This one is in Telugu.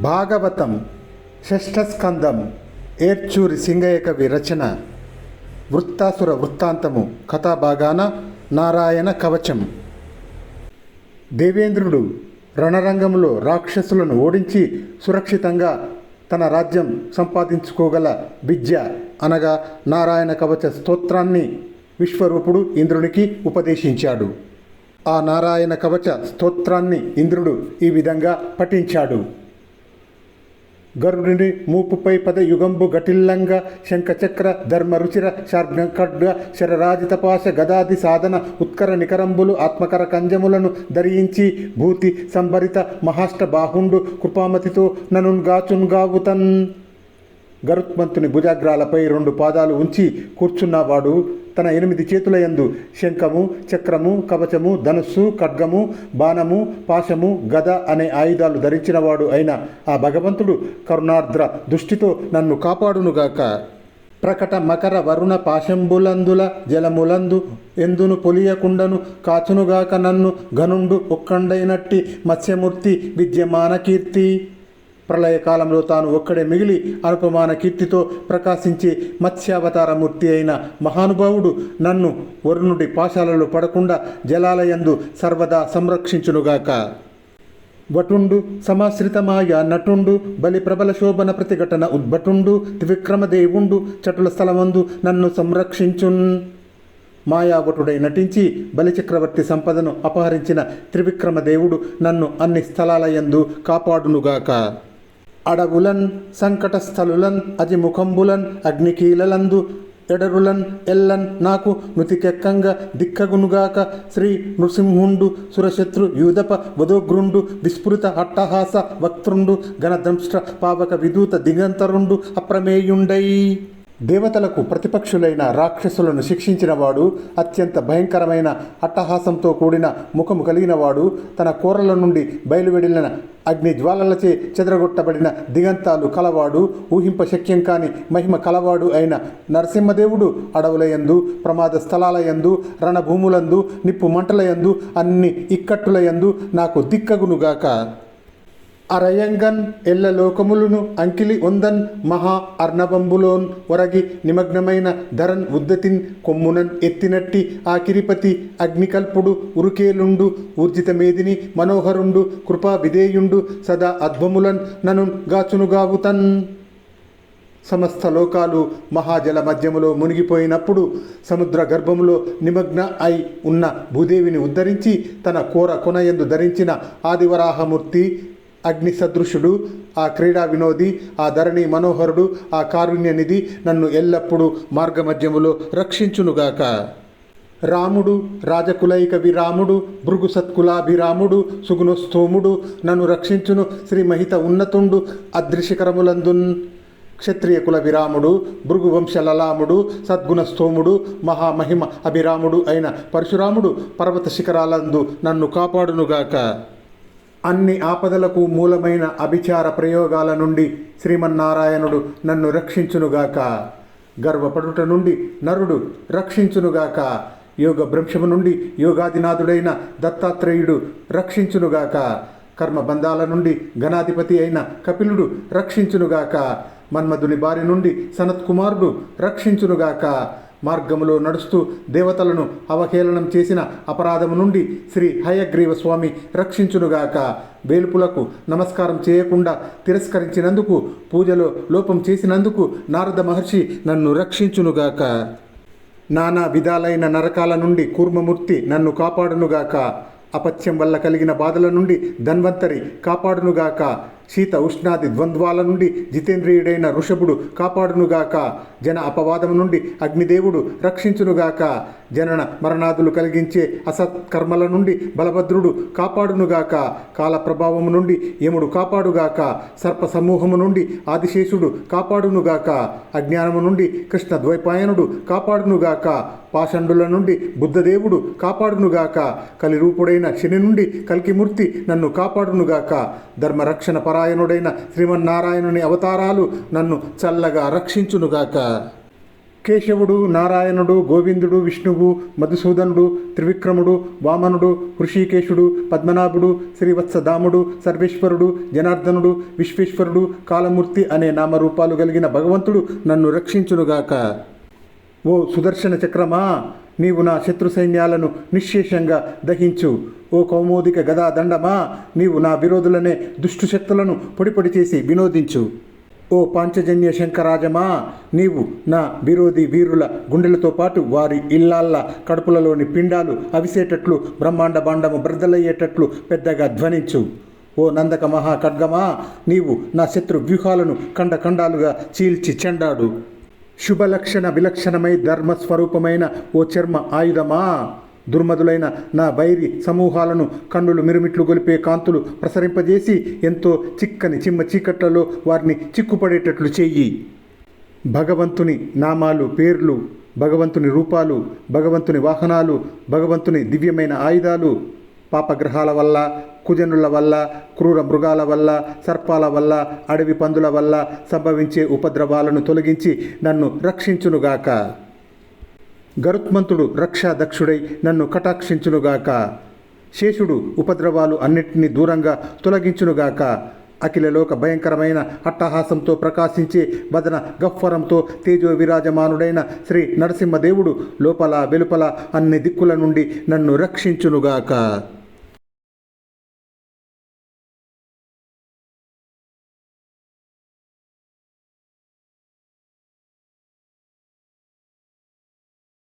భాగవతం షష్ఠస్కందం ఏర్చూరి సింగయ్య కవి రచన వృత్తాసుర వృత్తాంతము కథాభాగాన నారాయణ కవచం. దేవేంద్రుడు రణరంగంలో రాక్షసులను ఓడించి సురక్షితంగా తన రాజ్యం సంపాదించుకోగల విద్య అనగా నారాయణ కవచ స్తోత్రాన్ని విశ్వరూపుడు ఇంద్రునికి ఉపదేశించాడు. ఆ నారాయణ కవచ స్తోత్రాన్ని ఇంద్రుడు ఈ విధంగా పఠించాడు. గరుడిని మూపుపై పద యుగంబు గటిల్లంగా శంఖచక్ర ధర్మ రుచిర శార్ఘ ఖడ్గ శరరాజితపాశ గదాది సాధన ఉత్కర నికరంబులు ఆత్మకర కంజములను ధరించి భూతి సంభరిత మహాష్ట బాహుండు కృపామతితో ననున్గాచున్గావుతన్ గరుత్మంతుని భుజాగ్రాలపై రెండు పాదాలు ఉంచి కూర్చున్నవాడు తన ఎనిమిది చేతుల యందు శంఖము చక్రము కవచము ధనుస్సు ఖడ్గము బాణము పాశము గద అనే ఆయుధాలు ధరించినవాడు అయిన ఆ భగవంతుడు కరుణార్ద్ర దృష్టితో నన్ను కాపాడునుగాక. ప్రకట మకర వరుణ పాశంబులందుల జలములందు ఎందును పొలియకుండను కాచునుగాక నన్ను ఘనుండు ఒక్కండైనట్టి మత్స్యమూర్తి విద్యమాన కీర్తి. ప్రళయకాలంలో తాను ఒక్కడే మిగిలి అనుపమాన కీర్తితో ప్రకాశించే మత్స్యావతారమూర్తి అయిన మహానుభావుడు నన్ను వరుణుడి పాశాలలో పడకుండా జలాలయందు సర్వదా సంరక్షించునుగాక. వటుండు సమాశ్రితమాయ నటుండు బలి ప్రబల శోభన ప్రతిఘటన ఉద్భటుండు త్రివిక్రమదేవుండు చటుల స్థలమందు నన్ను సంరక్షించున్. మాయావటుడై నటించి బలిచక్రవర్తి సంపదను అపహరించిన త్రివిక్రమదేవుడు నన్ను అన్ని స్థలాలయందు కాపాడునుగాక. అడవులన్ సంకటస్థలులన్ అజిముఖంబులన్ అగ్నికీలలందు ఎడరులన్ ఎల్లన్ నాకు మృతికెక్కంగా దిక్కగునుగాక శ్రీ నృసింహుండు సురశత్రు యూదప వధోగ్రుండు విస్ఫురిత అట్టహాస వక్తృండు గణదంష్ట్ర పావక విదూత దిగంతరుండు అప్రమేయుండై. దేవతలకు ప్రతిపక్షులైన రాక్షసులను శిక్షించినవాడు అత్యంత భయంకరమైన అట్టహాసంతో కూడిన ముఖము కలిగినవాడు తన కూరల నుండి బయలువెడిలిన అగ్ని జ్వాలలచే చెదరగొట్టబడిన దిగంతాలు కలవాడు ఊహింప శక్యం కాని మహిమ కలవాడు అయిన నరసింహదేవుడు అడవులయందు ప్రమాద స్థలాలయందు రణభూములందు నిప్పు మంటలయందు అన్ని ఇక్కట్టులయందు నాకు దిక్కగునుగాక. అరయంగన్ ఎల్ల లోకములును అంకిలి ఉందన్ మహా అర్ణవంబులోన్ ఒరగి నిమగ్నమైన ధరన్ ఉద్దతిన్ కొమ్మునన్ ఎత్తినట్టి ఆ కిరిపతి అగ్నికల్పుడు ఉరుకేలుండు ఊర్జితమేదిని మనోహరుండు కృపా విధేయుండు సదా అద్భములన్ నను గాచునుగావుతన్ సమస్త లోకాలు మహాజల మధ్యములో మునిగిపోయినప్పుడు సముద్ర గర్భములో నిమగ్న అయి ఉన్న భూదేవిని ఉద్ధరించి తన కోర కొనయందు ధరించిన ఆదివరాహమూర్తి అగ్ని సదృశుడు ఆ క్రీడా వినోది ఆ ధరణి మనోహరుడు ఆ కారుణ్యనిధి నన్ను ఎల్లప్పుడూ మార్గమధ్యములో రక్షించునుగాక. రాముడు రాజకులైక విరాముడు భృగు సత్కులాభిరాముడు సుగుణస్థోముడు నన్ను రక్షించును శ్రీ మహిత ఉన్నతుండు అదృశకరములందున్ క్షత్రియ కుల విరాముడు భృగువంశ లలాముడు సద్గుణస్థోముడు మహామహిమ అభిరాముడు అయిన పరశురాముడు పర్వత శిఖరాలందు నన్ను కాపాడునుగాక. అన్ని ఆపదలకు మూలమైన అభిచార ప్రయోగాల నుండి శ్రీమన్నారాయణుడు నన్ను రక్షించునుగాక. గర్వపడుట నుండి నరుడు రక్షించునుగాక. యోగ భ్రంశము నుండి యోగాదినాథుడైన దత్తాత్రేయుడు రక్షించునుగాక. కర్మబంధాల నుండి గణాధిపతి అయిన కపిలుడు రక్షించునుగాక. మన్మధుని బారి నుండి సనత్కుమారుడు రక్షించునుగాక. మార్గములో నడుస్తూ దేవతలను అవహేళనం చేసిన అపరాధము నుండి శ్రీ హయగ్రీవ స్వామి రక్షించునుగాక. వేలుపులకు నమస్కారం చేయకుండా తిరస్కరించినందుకు పూజలో లోపం చేసినందుకు నారద మహర్షి నన్ను రక్షించునుగాక. నానా విధాలైన నరకాల నుండి కూర్మమూర్తి నన్ను కాపాడునుగాక. అపత్యం వల్ల కలిగిన బాధల నుండి ధన్వంతరి కాపాడునుగాక. శీత ఉష్ణాది ద్వంద్వాల నుండి జితేంద్రియుడైన ఋషభుడు కాపాడునుగాక. జన అపవాదం నుండి అగ్నిదేవుడు రక్షించునుగాక. జనన మరణాదులు కలిగించే అసత్కర్మల నుండి బలభద్రుడు కాపాడునుగాక. కాల ప్రభావము నుండి యముడు కాపాడుగాక. సర్ప సమూహము నుండి ఆదిశేషుడు కాపాడునుగాక. అజ్ఞానము నుండి కృష్ణ ద్వైపాయనుడు కాపాడునుగాక. పాషండుల నుండి బుద్ధదేవుడు కాపాడునుగాక. కలిరూపుడైన శని నుండి కల్కిమూర్తి నన్ను కాపాడునుగాక. ధర్మరక్షణ నారాయణుడైన శ్రీమన్నారాయణుని అవతారాలు నన్ను చల్లగా రక్షించునుగాక. కేశవుడు నారాయణుడు గోవిందుడు విష్ణువు మధుసూదనుడు త్రివిక్రముడు వామనుడు హృషికేశుడు పద్మనాభుడు శ్రీవత్సధాముడు సర్వేశ్వరుడు జనార్దనుడు విశ్వేశ్వరుడు కాలమూర్తి అనే నామరూపాలు కలిగిన భగవంతుడు నన్ను రక్షించునుగాక. ఓ సుదర్శన చక్రమా నీవు నా శత్రు సైన్యాలను నిశ్శేషంగా దహించు. ఓ కౌమోదిక గదా దండమా నీవు నా విరోధులనే దుష్టు శక్తులను పొడిపొడి చేసి వినోదించు. ఓ పాంచజన్య శంకరాజమా నీవు నా విరోధి వీరుల గుండెలతో పాటు వారి ఇల్లాళ్ళ కడుపులలోని పిండాలు అవిసేటట్లు బ్రహ్మాండ బాండము బ్రద్దలయ్యేటట్లు పెద్దగా ధ్వనించు. ఓ నందక మహా ఖడ్గమా నీవు నా శత్రు వ్యూహాలను ఖండఖండాలుగా చీల్చి చెండాడు. శుభలక్షణ విలక్షణమై ధర్మస్వరూపమైన ఓ చర్మ ఆయుధమా? దుర్మదులైన నా వైరి సమూహాలను కన్నులు మిరుమిట్లు గొలిపే కాంతులు ప్రసరింపజేసి ఎంతో చిక్కని చిమ్మ చీకట్లలో వారిని చిక్కుపడేటట్లు చెయ్యి భగవంతుని నామాలు పేర్లు భగవంతుని రూపాలు భగవంతుని వాహనాలు భగవంతుని దివ్యమైన ఆయుధాలు పాపగ్రహాల వల్ల కుజనుల వల్ల క్రూర మృగాల వల్ల సర్పాల వల్ల అడవి పందుల వల్ల సంభవించే ఉపద్రవాలను తొలగించి నన్ను రక్షించునుగాక. గరుత్మంతుడు రక్షాదక్షుడై నన్ను కటాక్షించునుగాక. శేషుడు ఉపద్రవాలు అన్నింటినీ దూరంగా తొలగించునుగాక. అఖిలలోక భయంకరమైన అట్టహాసంతో ప్రకాశించే వదన గహ్వరంతో తేజో విరాజమానుడైన శ్రీ నరసింహదేవుడు లోపల వెలుపల అన్ని దిక్కుల నుండి నన్ను రక్షించునుగాక.